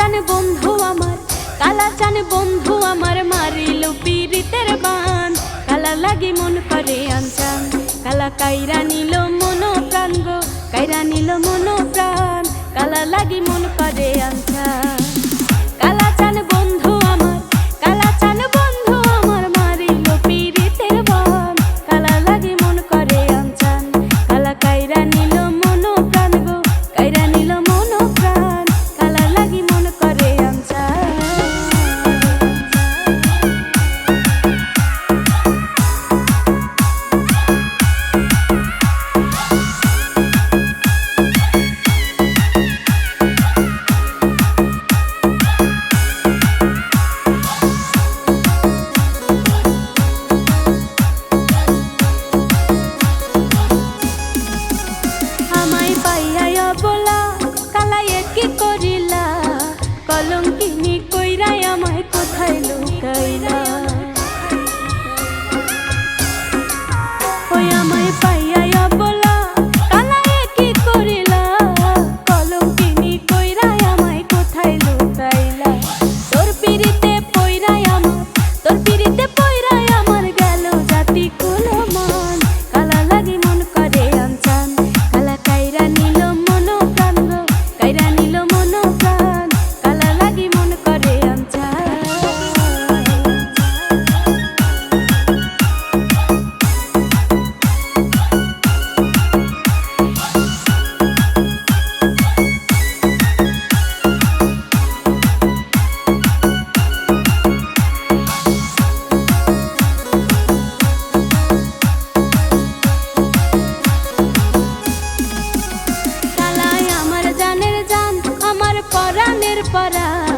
কালাচান বন্ধু আমার, কালাচান বন্ধু আমার মারিল পীড়িতের বান। কালা লাগি মন করে আনচান কালা কাইরা নিল মনো প্রাণ গো, কাইরা নিল মন প্রাণ কালা লাগি মন করে আনচান কলঙ্কিনি কইরাই আমায় কোথায় লুকাইলা? পারা